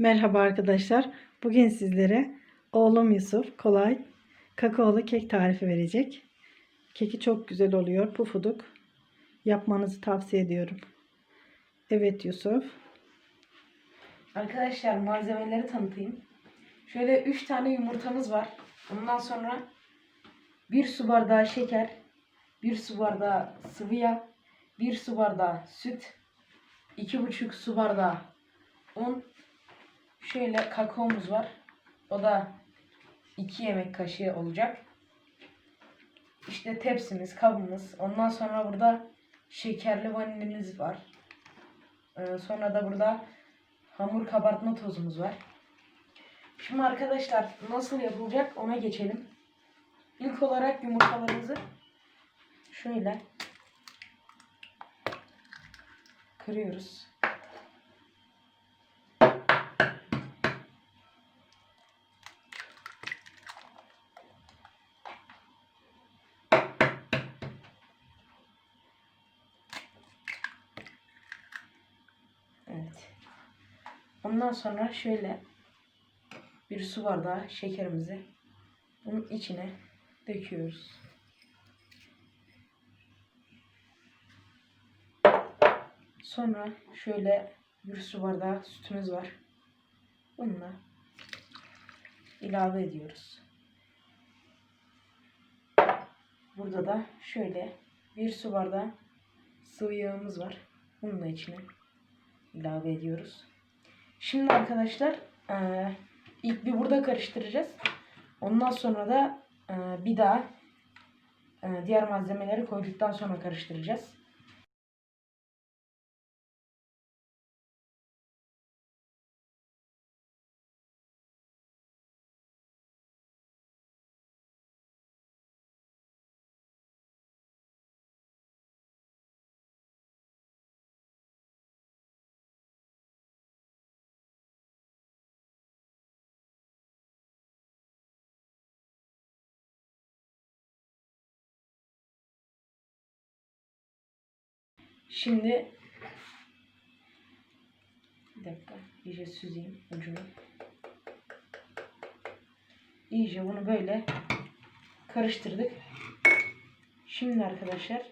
Merhaba arkadaşlar. Bugün sizlere oğlum Yusuf kolay kakaolu kek tarifi verecek. Keki çok güzel oluyor. Pufuduk. Yapmanızı tavsiye ediyorum. Evet Yusuf. Arkadaşlar malzemeleri tanıtayım. Şöyle 3 tane yumurtamız var. Ondan sonra 1 su bardağı şeker, 1 su bardağı sıvı yağ, 1 su bardağı süt, 2,5 su bardağı un, şöyle kakaomuz var. O da 2 yemek kaşığı olacak. İşte tepsimiz, kabımız. Ondan sonra burada şekerli vanilimiz var. Ee, sonra da burada hamur kabartma tozumuz var. Şimdi arkadaşlar nasıl yapılacak ona geçelim. İlk olarak yumurtalarımızı şöyle kırıyoruz. Ondan sonra şöyle bir su bardağı şekerimizi bunun içine döküyoruz. Sonra şöyle bir su bardağı sütümüz var. Bunu da ilave ediyoruz. Burada da şöyle bir su bardağı sıvı yağımız var. Bunu da içine ilave ediyoruz. Şimdi arkadaşlar eee, ilk bir burada karıştıracağız. Ondan sonra da eee, bir daha eee, diğer malzemeleri koyduktan sonra karıştıracağız. Şimdi bir dakika iyice süzeyim ucunu. İyice bunu böyle karıştırdık. Şimdi arkadaşlar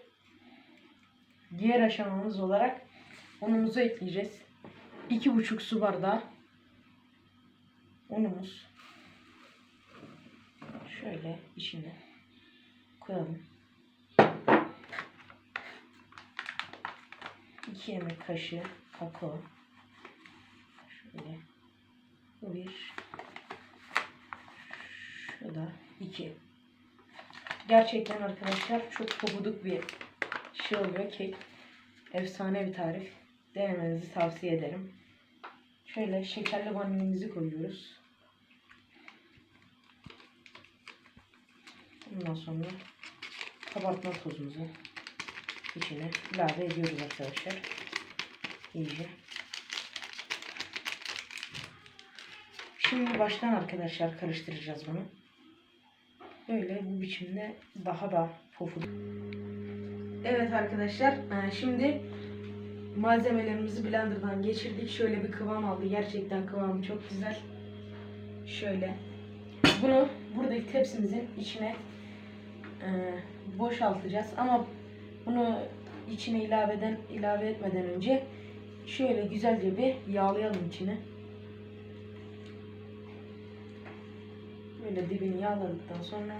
diğer aşamamız olarak unumuzu ekleyeceğiz. 2,5 su bardağı unumuz şöyle içine koyalım. 2 yemek kaşığı kakao. Şöyle. Bu bir. Şu da iki. Gerçekten arkadaşlar çok pofuduk bir şey oluyor kek. Efsane bir tarif. Denemenizi tavsiye ederim. Şöyle şekerli vanilimizi koyuyoruz. Ondan sonra kabartma tozumuzu içine ilave ediyoruz arkadaşlar. İyice. Şimdi baştan arkadaşlar karıştıracağız bunu. Böyle bu biçimde daha da pofuduk. Evet arkadaşlar e, şimdi malzemelerimizi blenderdan geçirdik. Şöyle bir kıvam aldı. Gerçekten kıvamı çok güzel. Şöyle. Bunu buradaki tepsimizin içine e, boşaltacağız. Ama bunu içine ilaveden ilave etmeden önce şöyle güzelce bir yağlayalım içini. Böyle dibini yağladıktan sonra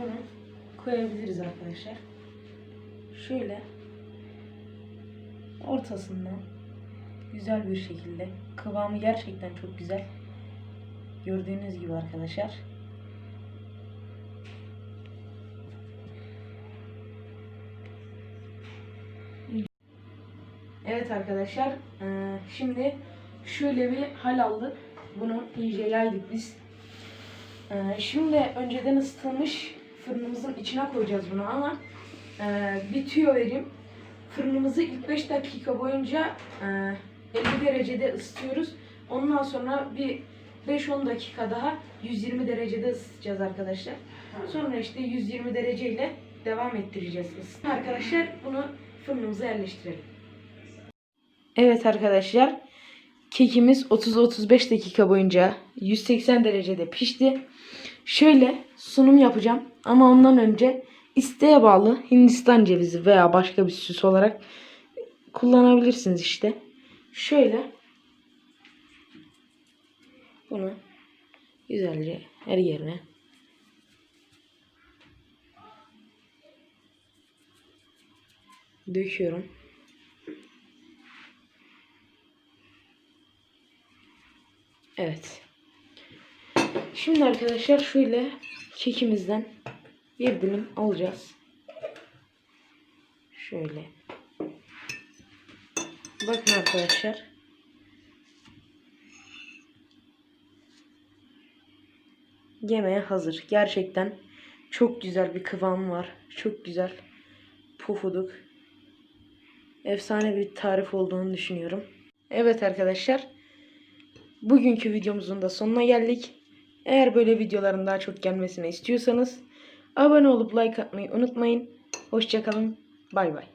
bunu koyabiliriz arkadaşlar. Şöyle ortasından güzel bir şekilde kıvamı gerçekten çok güzel. Gördüğünüz gibi arkadaşlar. Evet arkadaşlar. eee, Şimdi şöyle bir hal aldık. Bunu iyice yaydık biz. Eee, Şimdi önceden ısıtılmış fırınımızın içine koyacağız bunu ama eee, bir tüyo vereyim. Fırınımızı ilk 5 dakika boyunca eee, 50 derecede ısıtıyoruz. Ondan sonra bir 5-10 dakika daha 120 derecede ısıtacağız arkadaşlar. Sonra işte 120 dereceyle devam ettireceğiz ısıtma. Arkadaşlar bunu fırınımıza yerleştirelim. Evet arkadaşlar. Kekimiz 30-35 dakika boyunca 180 derecede pişti. Şöyle sunum yapacağım ama ondan önce isteğe bağlı Hindistan cevizi veya başka bir süs olarak kullanabilirsiniz işte. Şöyle bunu güzelce her yerine döküyorum. Evet. Şimdi arkadaşlar şöyle kekimizden bir dilim alacağız. Şöyle. Bakın arkadaşlar. Yemeğe hazır. Gerçekten çok güzel bir kıvam var. Çok güzel. Pufuduk. Efsane bir tarif olduğunu düşünüyorum. Evet arkadaşlar. Bugünkü videomuzun da sonuna geldik. Eğer böyle videoların daha çok gelmesini istiyorsanız abone olup like atmayı unutmayın. Hoşçakalın. Bay bay.